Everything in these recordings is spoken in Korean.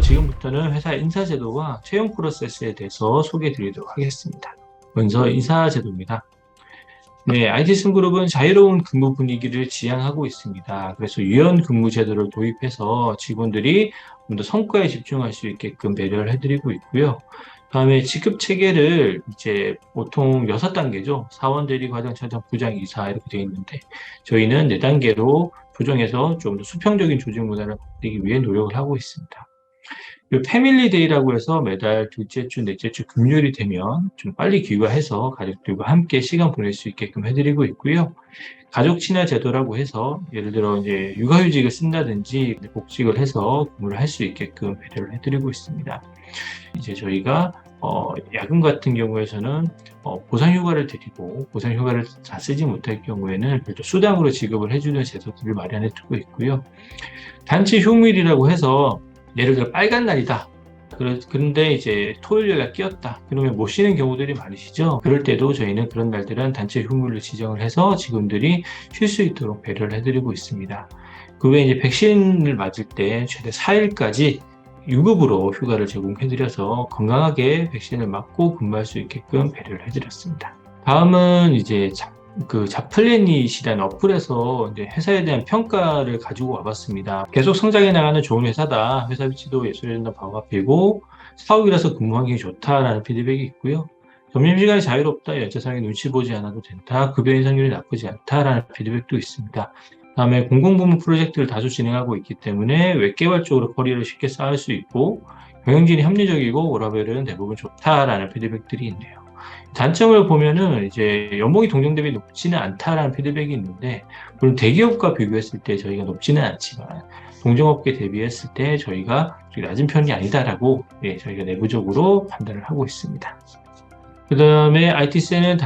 지금부터는 회사 인사제도와 채용 프로세스에 대해서 소개해 드리도록 하겠습니다. 먼저 인사제도입니다. 네, IT승그룹은 자유로운 근무 분위기를 지향하고 있습니다. 그래서 유연 근무 제도를 도입해서 직원들이 좀 더 성과에 집중할 수 있게끔 배려를 해드리고 있고요. 다음에 직급 체계를 이제 보통 6단계죠. 사원 대리 과장 차장 부장 이사 이렇게 되어 있는데 저희는 4단계로 조정해서 좀 더 수평적인 조직 문화를 만들기 위해 노력을 하고 있습니다. 이 패밀리 데이라고 해서 매달 둘째 주, 넷째 주 금요일이 되면 좀 빨리 귀가해서 가족들과 함께 시간 보낼 수 있게끔 해드리고 있고요. 가족 친화 제도라고 해서 예를 들어 이제 육아휴직을 쓴다든지 복직을 해서 근무를 할 수 있게끔 배려를 해드리고 있습니다. 이제 저희가 어, 야근 같은 경우에서는 어, 보상휴가를 드리고 보상휴가를 다 쓰지 못할 경우에는 별도 수당으로 지급을 해주는 제도들을 마련해 두고 있고요. 단체 휴무일이라고 해서 예를 들어 빨간 날이다. 그런데 이제 토요일 날 끼었다. 그러면 못 쉬는 경우들이 많으시죠? 그럴 때도 저희는 그런 날들은 단체 휴무를 지정을 해서 직원들이 쉴 수 있도록 배려를 해드리고 있습니다. 그 외에 이제 백신을 맞을 때 최대 4일까지 유급으로 휴가를 제공해드려서 건강하게 백신을 맞고 근무할 수 있게끔 배려를 해드렸습니다. 다음은 이제 자, 그 자플래닛이라는 어플에서 이제 회사에 대한 평가를 가지고 와봤습니다. 계속 성장해 나가는 좋은 회사다. 회사 위치도 예술이나 바로 앞이고 사옥이라서 근무 환경이 좋다라는 피드백이 있고요. 점심시간이 자유롭다. 연차상에 눈치 보지 않아도 된다. 급여 인상률이 나쁘지 않다라는 피드백도 있습니다. 다음에 공공부문 프로젝트를 다수 진행하고 있기 때문에 외개발적으로 커리어를 쉽게 쌓을 수 있고 경영진이 합리적이고 워라밸은 대부분 좋다라는 피드백들이 있네요. 단점을 보면은 이제 연봉이 동종 대비 높지는 않다라는 피드백이 있는데 물론 대기업과 비교했을 때 저희가 높지는 않지만 동종업계 대비했을 때 저희가 좀 낮은 편이 아니다라고 예, 저희가 내부적으로 판단을 하고 있습니다. 그 다음에 ITC는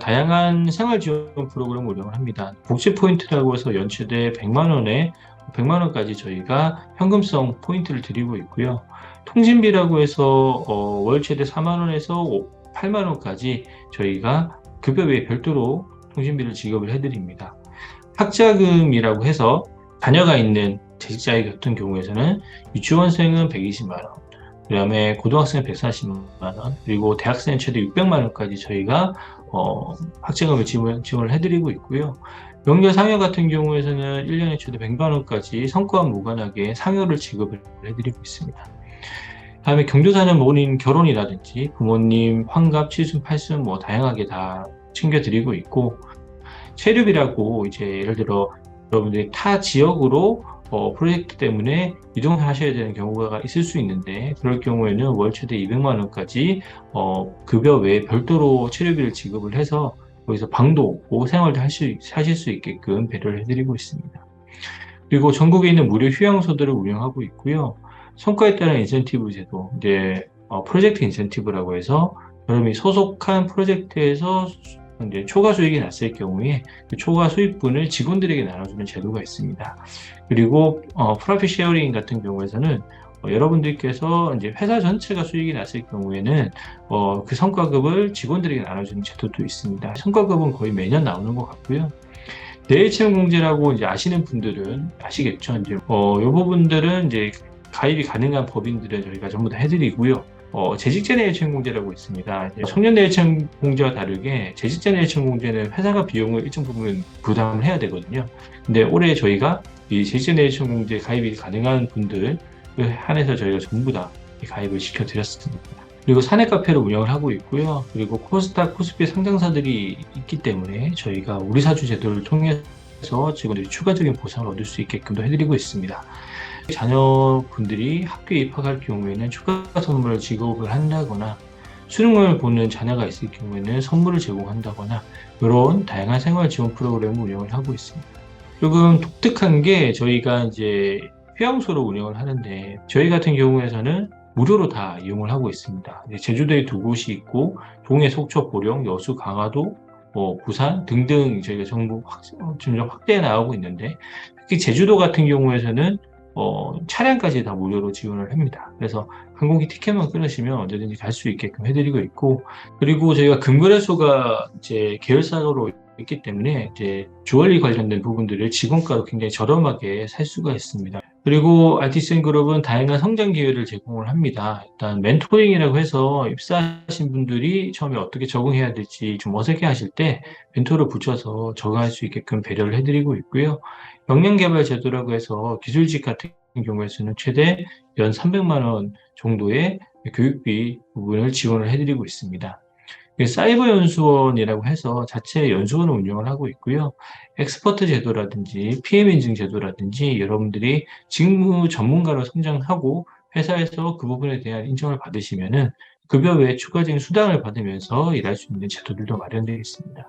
다양한 생활 지원 프로그램을 운영을 합니다. 복지 포인트라고 해서 연체대 100만 원에 100만 원까지 저희가 현금성 포인트를 드리고 있고요. 통신비라고 해서 어, 월 최대 4만 원에서 8만 원까지 저희가 급여 외에 별도로 통신비를 지급을 해드립니다. 학자금이라고 해서 자녀가 있는 재직자의 같은 경우에서는 유치원생은 120만 원, 그 다음에 고등학생은 140만 원, 그리고 대학생 최대 600만 원까지 저희가 어, 학자금을 지원, 지원을 해드리고 있고요. 명절 상여 같은 경우에서는 1년에 최대 100만 원까지 성과와 무관하게 상여를 지급을 해드리고 있습니다. 다음에 경조사는 모인 결혼이라든지 부모님 환갑, 칠순, 팔순 뭐 다양하게 다 챙겨드리고 있고 체류비라고 이제 예를 들어 여러분들이 타 지역으로 어, 프로젝트 때문에 이동하셔야 되는 경우가 있을 수 있는데 그럴 경우에는 월 최대 200만 원까지 어, 급여 외에 별도로 체류비를 지급을 해서 거기서 방도 없고 생활도 할수 하실 수 있게끔 배려를 해드리고 있습니다. 그리고 전국에 있는 무료 휴양소들을 운영하고 있고요. 성과에 따른 인센티브 제도, 이제 어, 프로젝트 인센티브라고 해서 여러분이 소속한 프로젝트에서 이제 초과 수익이 났을 경우에 그 초과 수익분을 직원들에게 나눠주는 제도가 있습니다. 그리고 어, 프로핏 쉐어링 같은 경우에서는 어, 여러분들께서 이제 회사 전체가 수익이 났을 경우에는 어, 그 성과급을 직원들에게 나눠주는 제도도 있습니다. 성과급은 거의 매년 나오는 것 같고요. 내일체험 공제라고 이제 아시는 분들은 아시겠죠. 이제 어, 이 부분들은 이제 가입이 가능한 법인들은 저희가 전부 다 해드리고요. 어, 재직자 내일체험 공제라고 있습니다. 청년 내일체험 공제와 다르게 재직자 내일체험 공제는 회사가 비용을 일정 부분 부담을 해야 되거든요. 근데 올해 저희가 이 재직자 내일체험 공제 가입이 가능한 분들 한해서 저희가 전부 다 가입을 시켜드렸습니다. 그리고 사내 카페를 운영을 하고 있고요. 그리고 코스닥, 코스피 상장사들이 있기 때문에 저희가 우리 사주 제도를 통해서 직원들이 추가적인 보상을 얻을 수 있게끔도 해드리고 있습니다. 자녀분들이 학교에 입학할 경우에는 추가 선물을 지급을 한다거나 수능을 보는 자녀가 있을 경우에는 선물을 제공한다거나 이런 다양한 생활 지원 프로그램을 운영을 하고 있습니다. 조금 독특한 게 저희가 이제 휴양소를 운영을 하는데 저희 같은 경우에서는 무료로 다 이용을 하고 있습니다. 제주도에 두 곳이 있고 동해, 속초, 보령, 여수, 강화도, 뭐 부산 등등 저희가 정부 확, 점점 확대해 나가고 있는데 특히 제주도 같은 경우에서는 어, 차량까지 다 무료로 지원을 합니다. 그래서 항공기 티켓만 끊으시면 언제든지 갈 수 있게끔 해드리고 있고, 그리고 저희가 금거래소가 이제 계열사로 있기 때문에 이제 주얼리 관련된 부분들을 직원가로 굉장히 저렴하게 살 수가 있습니다. 그리고 아티센 그룹은 다양한 성장 기회를 제공을 합니다. 일단 멘토링이라고 해서 입사하신 분들이 처음에 어떻게 적응해야 될지 좀 어색해 하실 때 멘토를 붙여서 적응할 수 있게끔 배려를 해드리고 있고요. 역량 개발 제도라고 해서 기술직 같은 경우에서는 최대 연 300만 원 정도의 교육비 부분을 지원을 해드리고 있습니다. 사이버 연수원이라고 해서 자체 연수원을 운영을 하고 있고요. 엑스퍼트 제도라든지 PM 인증 제도라든지 여러분들이 직무 전문가로 성장하고 회사에서 그 부분에 대한 인정을 받으시면은 급여 외에 추가적인 수당을 받으면서 일할 수 있는 제도들도 마련되어 있습니다.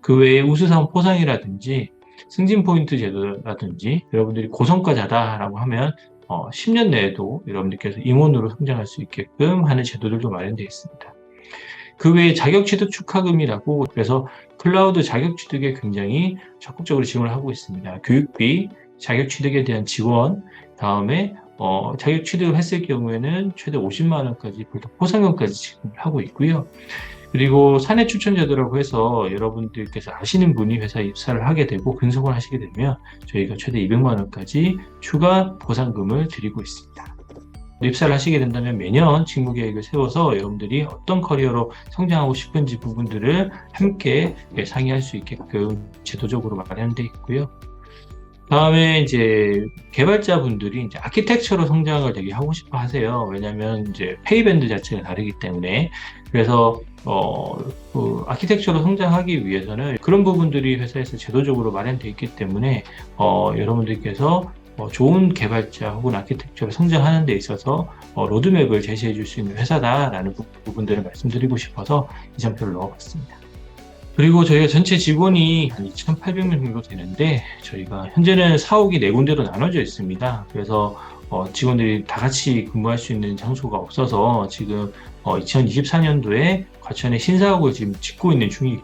그 외에 우수사원 포상이라든지 승진 포인트 제도라든지 여러분들이 고성과자다라고 하면 어, 10년 내에도 여러분들께서 임원으로 성장할 수 있게끔 하는 제도들도 마련되어 있습니다. 그 외에 자격 취득 축하금이라고 그래서 클라우드 자격 취득에 굉장히 적극적으로 지원을 하고 있습니다. 교육비, 자격 취득에 대한 지원, 다음에 어, 자격 취득을 했을 경우에는 최대 50만 원까지 포상금까지 지급을 하고 있고요. 그리고 사내 추천 제도라고 해서 여러분들께서 아시는 분이 회사에 입사를 하게 되고 근속을 하시게 되면 저희가 최대 200만 원까지 추가 보상금을 드리고 있습니다. 입사를 하시게 된다면 매년 직무 계획을 세워서 여러분들이 어떤 커리어로 성장하고 싶은지 부분들을 함께 상의할 수 있게끔 제도적으로 마련되어 있고요. 다음에 이제 개발자분들이 이제 아키텍처로 성장을 되게 하고 싶어 하세요. 왜냐하면 이제 페이밴드 자체가 다르기 때문에 그래서 어, 그 아키텍처로 성장하기 위해서는 그런 부분들이 회사에서 제도적으로 마련되어 있기 때문에 어, 여러분들께서 어, 좋은 개발자 혹은 아키텍처로 성장하는 데 있어서 어, 로드맵을 제시해 줄 수 있는 회사다라는 부분들을 말씀드리고 싶어서 이 장표를 넣어봤습니다. 그리고 저희가 전체 직원이 한 2,800명 정도 되는데 저희가 현재는 사옥이 네 군데로 나눠져 있습니다. 그래서 어, 직원들이 다 같이 근무할 수 있는 장소가 없어서 지금 2024년도에 과천에 신사옥을 지금 짓고 있는 중이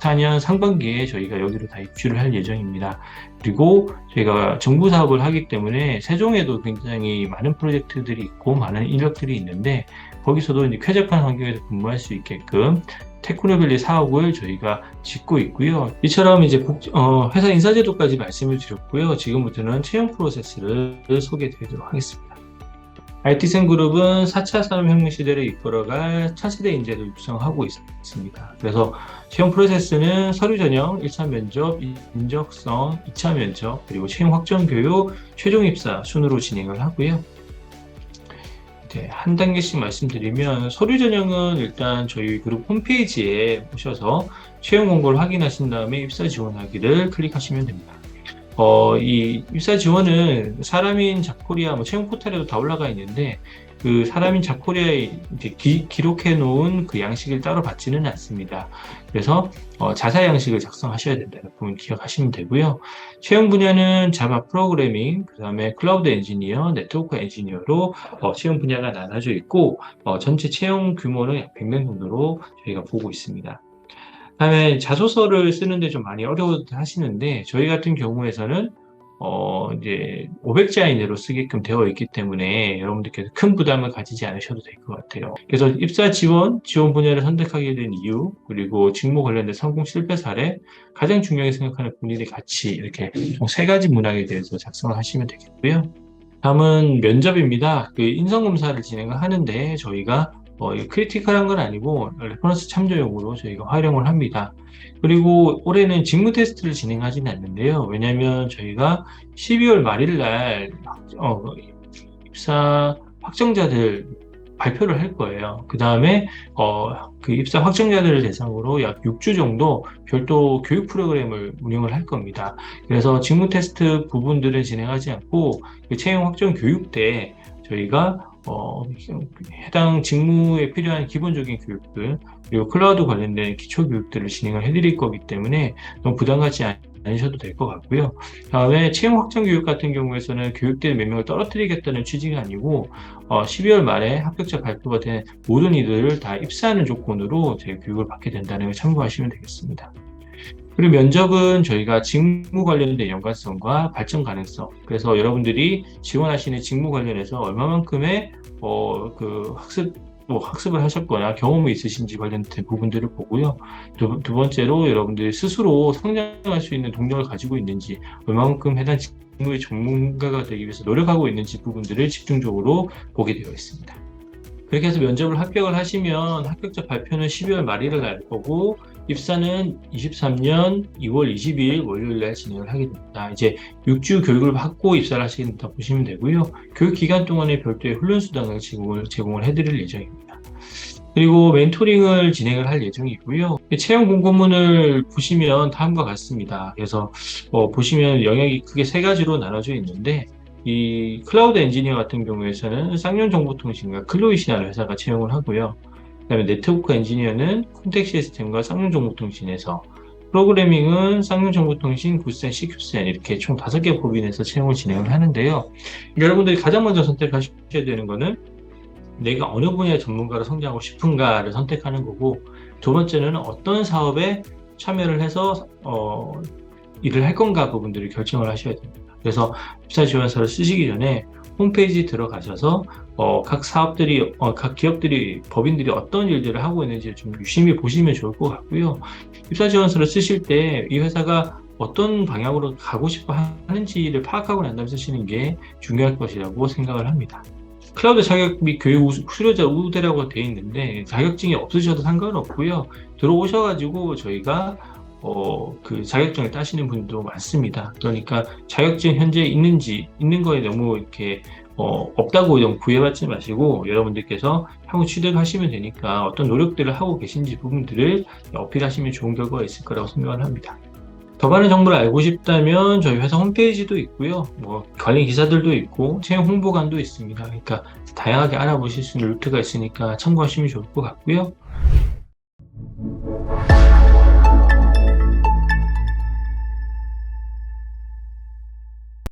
2024년 상반기에 저희가 여기로 다 입주를 할 예정입니다. 그리고 저희가 정부 사업을 하기 때문에 세종에도 굉장히 많은 프로젝트들이 있고 많은 인력들이 있는데 거기서도 이제 쾌적한 환경에서 근무할 수 있게끔 테크노밸리 사업을 저희가 짓고 있고요. 이처럼 이제 어, 회사 인사제도까지 말씀을 드렸고요. 지금부터는 채용 프로세스를 소개해 드리도록 하겠습니다. IT센 그룹은 4차 산업혁명 시대를 이끌어갈 차세대 인재를 육성하고 있습니다. 그래서 채용 프로세스는 서류 전형, 1차 면접, 인적성, 2차 면접, 그리고 채용 확정 교육, 최종 입사 순으로 진행을 하고요. 네, 한 단계씩 말씀드리면 서류 전형은 일단 저희 그룹 홈페이지에 오셔서 채용 공고를 확인하신 다음에 입사 지원하기를 클릭하시면 됩니다. 어, 이 입사 지원은 사람인 자코리아 뭐 채용 포털에도 다 올라가 있는데 그 사람인 자코리아에 이제 기, 록해 놓은 그 양식을 따로 받지는 않습니다. 그래서 어, 자사 양식을 작성하셔야 된다는 부분 기억하시면 되고요. 채용 분야는 자바 프로그래밍, 그 다음에 클라우드 엔지니어, 네트워크 엔지니어로 어, 채용 분야가 나눠져 있고 어, 전체 채용 규모는 약 100명 정도로 저희가 보고 있습니다. 다음에 자소서를 쓰는데 좀 많이 어려워 하시는데 저희 같은 경우에서는 어 이제 500자 이내로 쓰게끔 되어 있기 때문에 여러분들께서 큰 부담을 가지지 않으셔도 될 것 같아요. 그래서 입사 지원, 지원 분야를 선택하게 된 이유, 그리고 직무 관련된 성공 실패 사례, 가장 중요하게 생각하는 본인의 가치 이렇게 세 가지 문항에 대해서 작성을 하시면 되겠고요. 다음은 면접입니다. 그 인성 검사를 진행을 하는데 저희가 어, 크리티컬한 건 아니고 레퍼런스 참조용으로 저희가 활용을 합니다. 그리고 올해는 직무 테스트를 진행하지는 않는데요. 왜냐하면 저희가 12월 말일 날 어, 입사 확정자들 발표를 할 거예요. 그 다음에 어, 그 입사 확정자들을 대상으로 약 6주 정도 별도 교육 프로그램을 운영을 할 겁니다. 그래서 직무 테스트 부분들은 진행하지 않고 그 채용 확정 교육 때 저희가 어, 해당 직무에 필요한 기본적인 교육들 그리고 클라우드 관련된 기초 교육들을 진행을 해드릴 거기 때문에 너무 부담 갖지 않으셔도 될 것 같고요. 다음에 채용 확정 교육 같은 경우에서는 교육대 몇 명을 떨어뜨리겠다는 취지가 아니고 어, 12월 말에 합격자 발표가 된 모든 이들을 다 입사하는 조건으로 제 교육을 받게 된다는 걸 참고하시면 되겠습니다. 그리고 면접은 저희가 직무 관련된 연관성과 발전 가능성. 그래서 여러분들이 지원하시는 직무 관련해서 얼마만큼의 어, 그 학습 뭐 학습을 하셨거나 경험이 있으신지 관련된 부분들을 보고요. 두, 두 번째로 여러분들이 스스로 성장할 수 있는 동력을 가지고 있는지, 얼마만큼 해당 직무의 전문가가 되기 위해서 노력하고 있는지 부분들을 집중적으로 보게 되어 있습니다. 그렇게 해서 면접을 합격을 하시면 합격자 발표는 12월 말일을 날 거고 입사는 23년 2월 20일 월요일 날 진행을 하게 됩니다. 이제 6주 교육을 받고 입사를 하시게 된다 보시면 되고요. 교육 기간 동안에 별도의 훈련 수당을 제공을, 제공을 해드릴 예정입니다. 그리고 멘토링을 진행을 할 예정이고요. 채용 공고문을 보시면 다음과 같습니다. 그래서 어, 보시면 영역이 크게 세 가지로 나눠져 있는데 이 클라우드 엔지니어 같은 경우에서는 쌍용 정보통신과 클로이시라는 회사가 채용을 하고요. 그다음에 네트워크 엔지니어는 콘택 시스템과 쌍용 정보통신에서 프로그래밍은 쌍용정보통신, 구센, CQ센 이렇게 총 다섯 개 법인에서 채용을 진행을 하는데요. 여러분들이 가장 먼저 선택하셔야 되는 거는 내가 어느 분야의 전문가로 성장하고 싶은가를 선택하는 거고 두 번째는 어떤 사업에 참여를 해서 어, 일을 할 건가 부분들을 결정을 하셔야 됩니다. 그래서 입사 지원서를 쓰시기 전에 홈페이지 들어가셔서 어, 각 사업들이 어, 각 기업들이 법인들이 어떤 일들을 하고 있는지 좀 유심히 보시면 좋을 것 같고요. 입사 지원서를 쓰실 때 이 회사가 어떤 방향으로 가고 싶어 하는지를 파악하고 난 다음에 쓰시는 게 중요할 것이라고 생각을 합니다. 클라우드 자격 및 교육 우- 수료자 우대라고 되어 있는데 자격증이 없으셔도 상관없고요. 들어오셔가지고 저희가 어, 그 자격증을 따시는 분도 많습니다. 그러니까 자격증 현재 있는지 있는 거에 너무 이렇게 어, 없다고 너무 구애받지 마시고 여러분들께서 향후 취득하시면 되니까 어떤 노력들을 하고 계신지 부분들을 어필하시면 좋은 결과가 있을 거라고 생각을 합니다. 더 많은 정보를 알고 싶다면 저희 회사 홈페이지도 있고요. 뭐 관련 기사들도 있고 채용 홍보관도 있습니다. 그러니까 다양하게 알아보실 수 있는 루트가 있으니까 참고하시면 좋을 것 같고요.